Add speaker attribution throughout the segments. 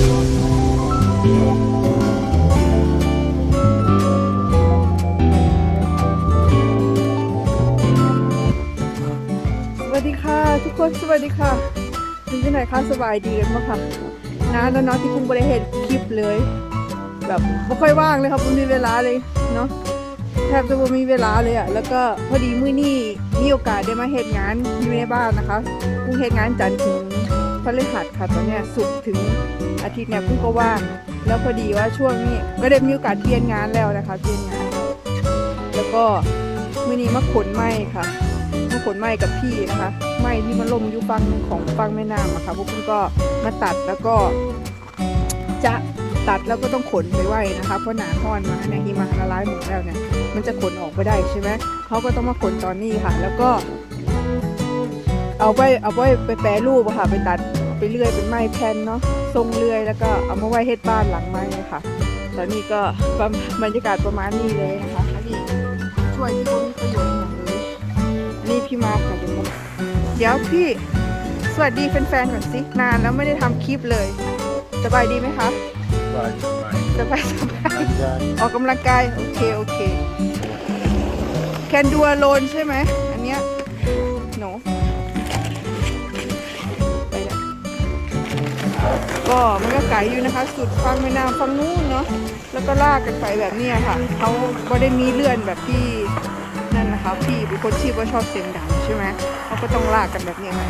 Speaker 1: สวัสดีค่ะ ทุกคนสวัสดีค่ะเป็นที่ไหนคะสบายดีกันบ้างคะนะแล้วเนาะที่คุ้งบริเหตุคลิปเลย แบบไม่ค่อยว่างเลยครับไม่มีเวลาเลยเนาะแทบจะไม่มีเวลาเลยอะแล้วก็พอดีมื้อนี้มีโอกาสได้มาเหตุงานอยู่ในบ้านนะคะกุ้งเหตุงานจันทร์ถึง ฤหัสค่ะตอนเนี้ยศุกร์ถึงอาทิตย์เนี่ยกุ้งก็ว่างแล้วพอดีว่าช่วงนี้ก็ได้มีโอกาสเปลี่ยนงานแล้วนะคะเปลี่ยนงาน แล้วแล้วก็มื้อนี้มาขนไม้ค่ะมาขนไม้กับพี่นะคะไม้ที่มันล่มอยู่ฟังของฟังแม่น้ำอะค่ะพวกคุณก็มาตัดแล้วก็จะตัดแล้วก็ต้องขนไปไว้นะคะ เพราะหนาห้อนมาเนี่ยหิมะละลายหมดแล้วเนี่ยมันจะขนออกไปได้ใช่ไหมเขาก็ต้องมาขนตอนนี้ค่ะ แล้วก็ เอาไปเอาไปไปแปรรูปค่ะไปตัด ไปเลื่อยเป็นไม้แผ่นเนาะทรงเลื่อยแล้วก็เอามาไว้เฮ็ดบ้านหลังไม้ค่ะตอนนี้ก็ประมาณบรรยากาศประมาณนี้เลยนะคะอันนี้ช่วยที่บ่มีประโยชน์อย่างเลยนี่พี่มาร์คค่ะเดี๋ยวมาเดี๋ยวพี่สวัสดีแฟนๆก่อนสินานแล้วไม่ได้ทำคลิปเลยสบายดีไหมคะ
Speaker 2: สบายสบาย
Speaker 1: สบายสบาย
Speaker 2: ทำได้
Speaker 1: ออกกำลังกายโอเคโอเคแคนดูอโลนใช่ไหมอันเนี้ยหนู ก็มันก็ไกลอยู่นะคะ สุดฟังแม่น้ำฟังนู้นเนาะแล้วก็ลากกันไปแบบนี้ค่ะเขาก็ได้มีเลื่อนแบบที่นั่นนะคะพี่เป็นคนที่ว่าชอบเสียงดังใช่ไหมเขาก็ต้องลากกันแบบนี้ยค่ะ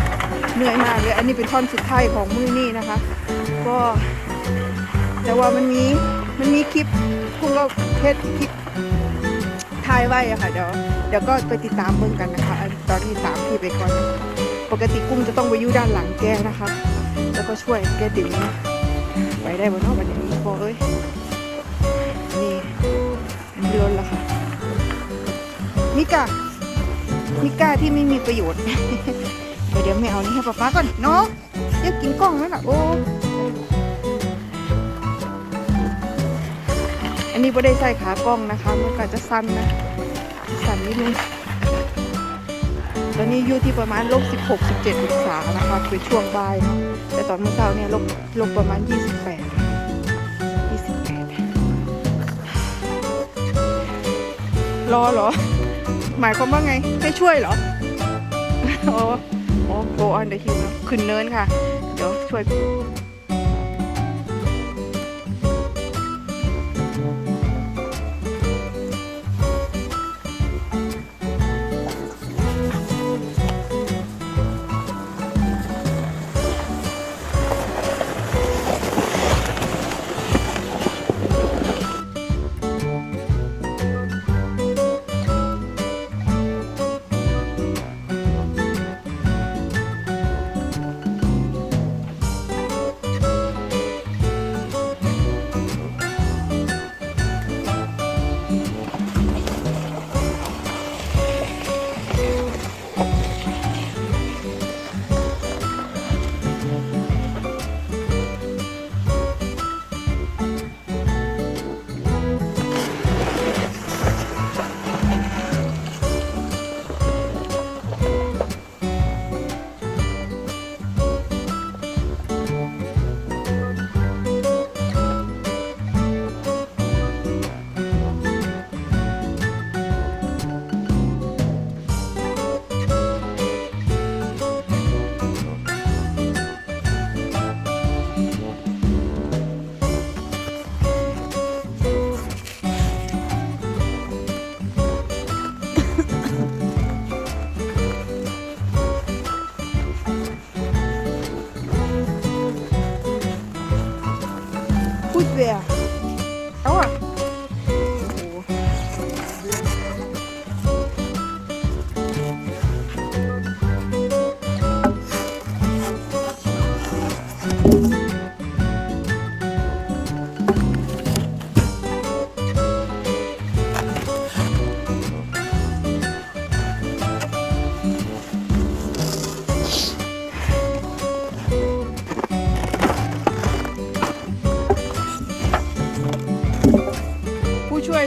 Speaker 1: เหนื่อยมากเลยอันนี้เป็นท่อนสุดท้ายของมือนี่นะคะ ก็แต่ว่ามันมีมันมีคลิปคุณก็เพจคลิปถ่ายไว้อะค่ะเดี๋ยวเดี๋ยวก็ไปติดตามเบิ่งกันนะคะ ตอนนี้ตามพี่ไปก่อน ปกติกุ้งจะต้องไปอยู่ด้านหลังแกนะคะ ก็ช่วยแกดึงไปได้บนนอกวันนี้บอกเอ้ยนี่อันนี้ล้นแล้วค่ะมิกามิกาที่ไม่มีประโยชน์เดี๋ยวเดี๋ยวไม่เอานี่ให้ป๊าป๊าก่อนเนาะอยากกินกล้องไหมล่ะโอ้อันนี้ไม่ได้ใส่ขากล้องนะคะ มันก็จะสั้นนะสั้นนิดนึง ตอนนี้อยู่ที่ประมาณลบ16 17องศานะคะคือช่วงบ่ายเนาะแต่ตอนเมื่อเช้าเนี่ยลบลบประมาณ 28 28รอเหรอ หมายความว่าไง ให้ช่วยเหรอโอ้โอ้ go on the hill นะขึ้นเนินค่ะ เดี๋ยวช่วย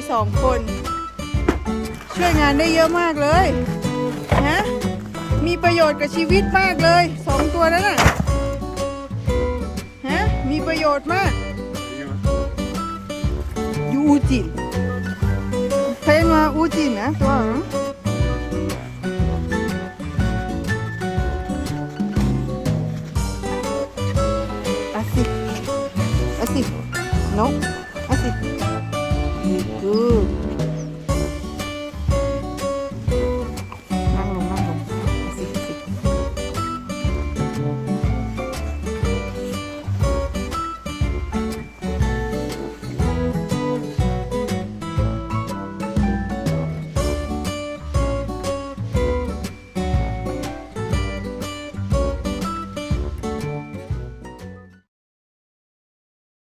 Speaker 1: สองคน ช่วยงานได้เยอะมากเลยนะมีประโยชน์กับชีวิตมากเลยสองตัวนั้นน่ะฮะมีประโยชน์มากยูอูจินเพนมาอูจินนะตัวอาสิอาสิ no